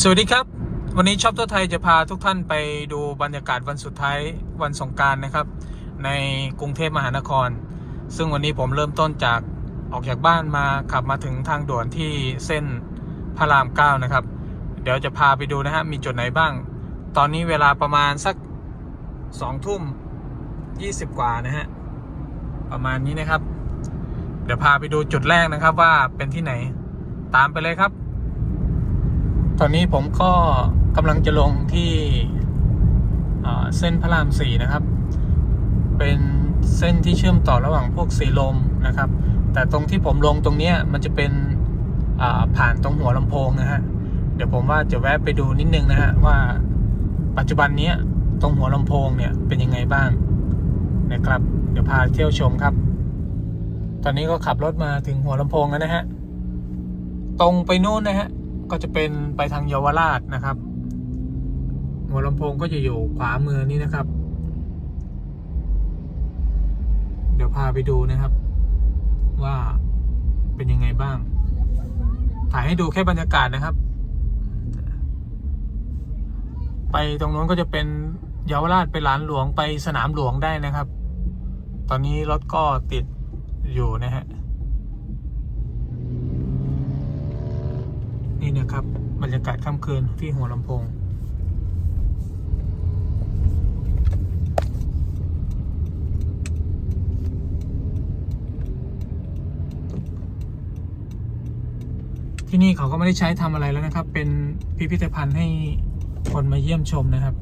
สวัสดีครับ วันนี้ช็อปทั่วไทยจะพาทุกท่านไปดูบรรยากาศวันสุดท้ายวันสงกรารนะครับ ในกรุงเทพมหานคร ซึ่งวันนี้ผมเริ่มต้นจากออกจากบ้านมาขับมาถึงทางด่วนที่เส้นพระรามเก้านะครับ เดี๋ยวจะพาไปดูนะฮะมีจุดไหนบ้าง ตอนนี้เวลาประมาณสักสองทุ่มยี่สิบกว่านะฮะประมาณนี้นะครับ เดี๋ยวพาไปดูจุดแรกนะครับว่าเป็นที่ไหนตามไปเลยครับ ตอนนี้ผมก็กำลังจะลงที่เส้นพระรามสี่นะครับ เป็นเส้นที่เชื่อมต่อระหว่างพวกสีลมนะครับ แต่ตรงที่ผมลงตรงเนี้ยมันจะเป็นผ่านตรงหัวลำโพงนะฮะ เดี๋ยวผมว่าจะแวะไปดูนิดนึงนะฮะว่าปัจจุบันนี้ตรงหัวลำโพงเนี่ยเป็นยังไงบ้างนะครับ เดี๋ยวพาเที่ยวชมครับ ตอนนี้ก็ขับรถมาถึงหัวลำโพงแล้วนะฮะ ตรงไปนู่นนะฮะ ก็จะเป็นไปทางเยาวราชนะครับ หัวลำโพงก็จะอยู่ขวามือนี่นะครับ เดี๋ยวพาไปดูนะครับ ว่าเป็นยังไงบ้าง ถ่ายให้ดูแค่บรรยากาศนะครับ ไปตรงนู้นก็จะเป็นเยาวราชไปหลานหลวงไปสนามหลวงได้นะครับ ตอนนี้รถก็ติดอยู่นะฮะ นี่นะครับบรรยากาศค่ำคืนที่หัวลำโพง ที่นี่เขาก็ไม่ได้ใช้ทำอะไรแล้วนะครับ เป็นพิพิธภัณฑ์ให้คนมาเยี่ยมชมนะครับ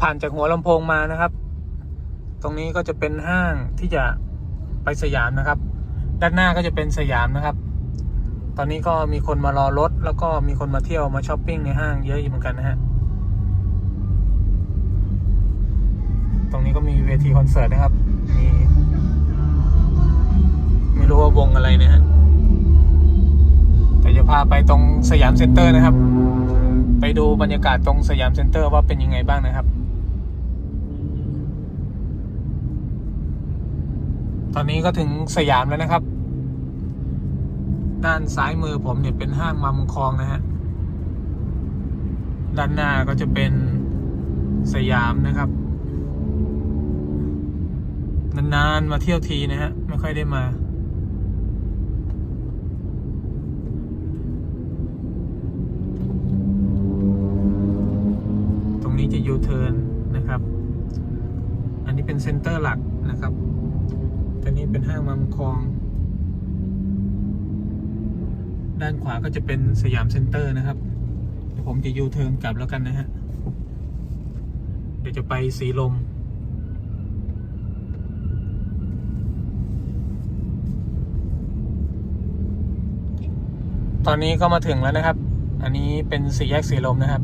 ผ่านจากหัวลำโพงมานะครับ ตรงนี้ก็จะเป็นห้างที่จะไปสยามนะครับ ด้านหน้าก็จะเป็นสยามนะครับ ตอนนี้ก็มีคนมารอรถ แล้วก็มีคนมาเที่ยวมาช้อปปิ้งในห้างเยอะอยู่เหมือนกันนะฮะตรงนี้ก็มีเวทีคอนเสิร์ตนะครับมีไม่รู้ว่าวงอะไรนะฮะแต่จะพาไปตรงสยามเซ็นเตอร์นะครับ ไปดูบรรยากาศตรงสยามเซ็นเตอร์ว่าเป็นยังไงบ้างนะครับ ตอนนี้ก็ถึงสยามแล้วนะครับ ด้านซ้ายมือผมเนี่ยเป็นห้างมามคลองนะฮะ ด้านหน้าก็จะเป็นสยามนะครับ นานๆมาเที่ยวทีนะฮะ ไม่ค่อยได้มา ตรงนี้จะยูเทิร์นนะครับ อันนี้เป็นเซ็นเตอร์หลักนะครับ ตัวนี้เป็นห้างมัมคลอง ด้านขวาก็จะเป็นสยามเซ็นเตอร์นะครับ ผมจะยูเทิร์นกลับแล้วกันนะฮะ เดี๋ยวจะไปสีลมตอนนี้ก็มาถึงแล้วนะครับ อันนี้เป็นสี่แยกสีลมนะครับ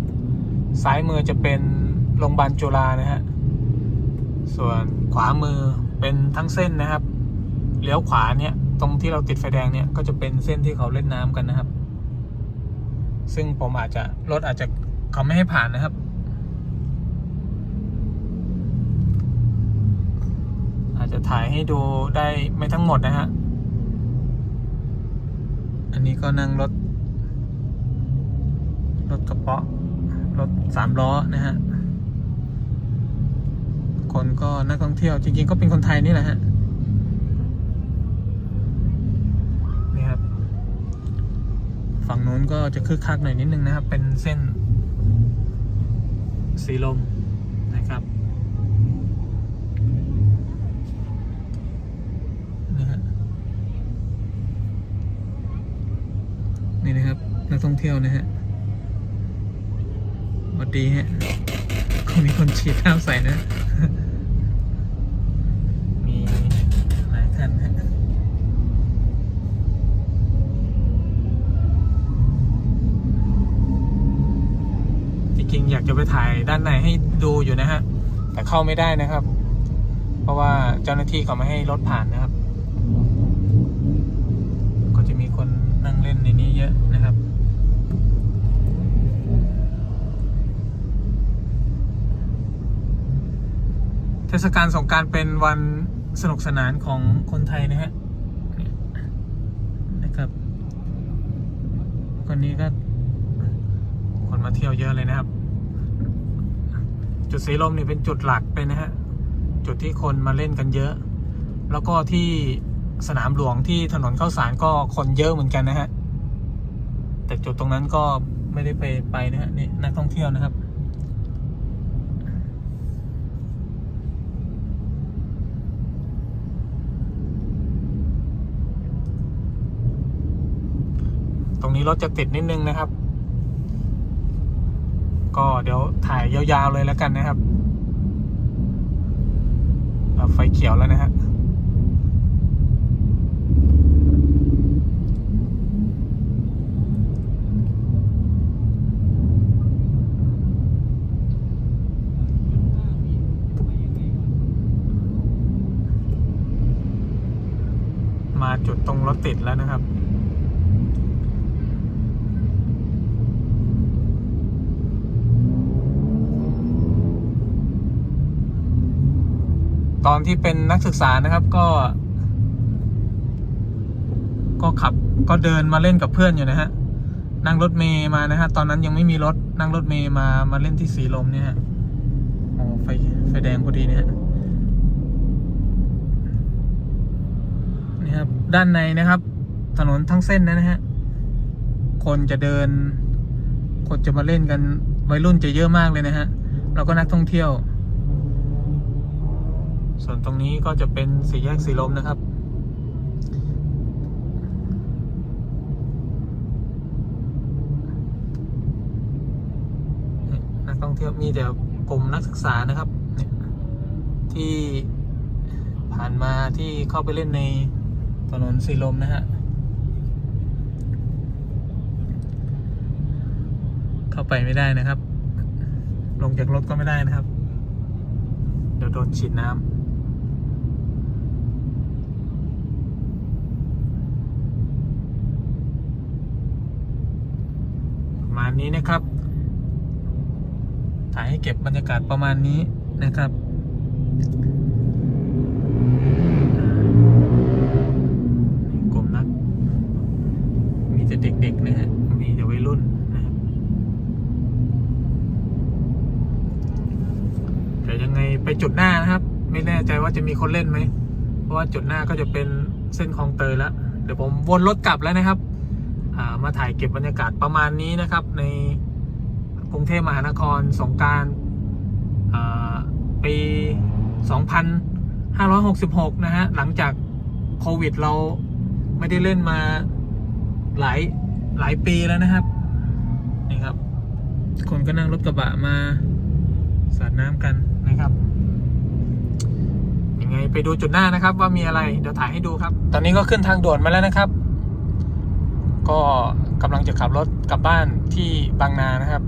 ซ้ายมือจะเป็นโรงพยาบาลจุฬานะฮะ ส่วนขวามือเป็นทั้งเส้นนะครับ เลี้ยวขวาเนี่ยตรงที่เราติดไฟแดงเนี่ยก็จะเป็นเส้นที่เขาเล่นน้ำกันนะครับ ซึ่งผมอาจจะรถอาจจะเขาไม่ให้ผ่านนะครับ อาจจะถ่ายให้ดูได้ไม่ทั้งหมดนะฮะอันนี้ก็นั่งรถ รถกระเป๋ารถสามล้อนะฮะคนก็นักท่องเที่ยวจริงๆก็เป็นคนไทยนี่แหละฮะ นี่ครับ ฝั่งนู้นก็จะคึกคักหน่อยนิดนึงนะครับ เป็นเส้น สีลมนะครับนะฮะนี่นะครับ นักท่องเที่ยวนะฮะสวัสดีฮะก็มีคนฉีดน้ำใส่นะ อยากจะไปถ่ายด้านในให้ดูอยู่นะฮะ แต่เข้าไม่ได้นะครับ เพราะว่าเจ้าหน้าที่เขาไม่ให้รถผ่านนะครับ ก็จะมีคนนั่งเล่นในนี้เยอะนะครับเทศกาลสงการเป็นวันสนุกสนานของคนไทยนะฮะนะครับคนนี้ก็คนมาเที่ยวเยอะเลยนะครับ จุดสีลมนี่เป็นจุดหลักเลยนะฮะ จุดที่คนมาเล่นกันเยอะ แล้วก็ที่สนามหลวงที่ถนนเข้าสารก็คนเยอะเหมือนกันนะฮะ แต่จุดตรงนั้นก็ไม่ได้ไปไปนะฮะนี่นักท่องเที่ยวนะครับตรงนี้รถจะติดนิดนึงนะครับ ก็เดี๋ยวถ่ายยาวๆเลยแล้วกันนะครับ ไฟเขียวแล้วนะฮะมาจุดตรงรถติดแล้วนะครับ อนที่เป็นนักศึกษานะครับก็ ก็ขับก็เดินมาเล่นกับเพื่อนอยู่นะฮะนั่งรถเมย์มานะฮะตอนนั้นยังไม่มีรถนั่งรถเมย์มามาเล่นที่สีลมเนี่ยฮะโอ้ไฟไฟแดงพอดีเนี่ยนี่ครับด้านในนะครับ ถนนทั้งเส้นนะฮะคนจะเดิน คนจะมาเล่นกันวัยรุ่นจะเยอะมากเลยนะฮะเราก็นักท่องเที่ยว ส่วนตรงนี้ก็จะเป็นสี่แยกสีลมนะครับ นักท่องเที่ยวมีแต่กลุ่มนักศึกษานะครับ ที่ผ่านมาที่เข้าไปเล่นในถนนสีลมนะฮะ เข้าไปไม่ได้นะครับ ลงจากรถก็ไม่ได้นะครับ เดี๋ยวโดนฉีดน้ำ ประมาณ นี้นะครับ ถ่ายให้เก็บบรรยากาศประมาณนี้นะครับ กลมนัก มีแต่เด็กๆนะฮะ มีแต่วัยรุ่นนะครับแต่ยังไงไปจุดหน้านะครับ ไม่แน่ใจว่าจะมีคนเล่นไหม เพราะว่าจุดหน้าก็จะเป็นเส้นคลองเตยแล้ว เดี๋ยวผมวนรถกลับแล้วนะครับ มาถ่ายเก็บบรรยากาศประมาณนี้นะครับ ในกรุงเทพมหานครสงกรารปี 2566 นะฮะ หลังจากโควิดเราไม่ได้เล่นมาหลายหลายปีแล้วนะครับ นี่ครับ คนก็นั่งรถกระบะมาสาดน้ำกันนะครับยังไงไปดูจุดหน้านะครับว่ามีอะไรเดี๋ยวถ่ายให้ดูครับ ตอนนี้ก็ขึ้นทางด่วนมาแล้วนะครับ ก็กำลังจะขับรถกลับบ้านที่บางนานะครับ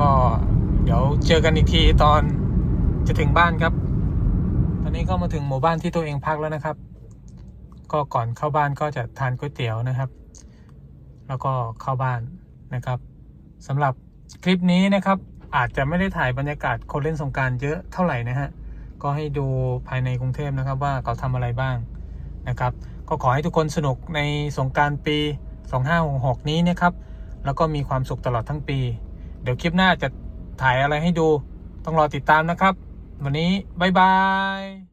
ก็เดี๋ยวเจอกันอีกทีตอนจะถึงบ้านครับ ตอนนี้ก็มาถึงหมู่บ้านที่ตัวเองพักแล้วนะครับ ก็ก่อนเข้าบ้านก็จะทานก๋วยเตี๋ยวนะครับ แล้วก็เข้าบ้านนะครับสำหรับคลิปนี้นะครับ อาจจะไม่ได้ถ่ายบรรยากาศคนเล่นสงการเยอะเท่าไหร่นะฮะก็ให้ดูภายในกรุงเทพนะครับว่าเขาทำอะไรบ้างนะครับ ก็ขอให้ทุกคนสนุกในสงการปี 2566 นี้นะครับ แล้วก็มีความสุขตลอดทั้งปี เดี๋ยวคลิปหน้าจะถ่ายอะไรให้ดู ต้องรอติดตามนะครับ วันนี้ บ๊ายบาย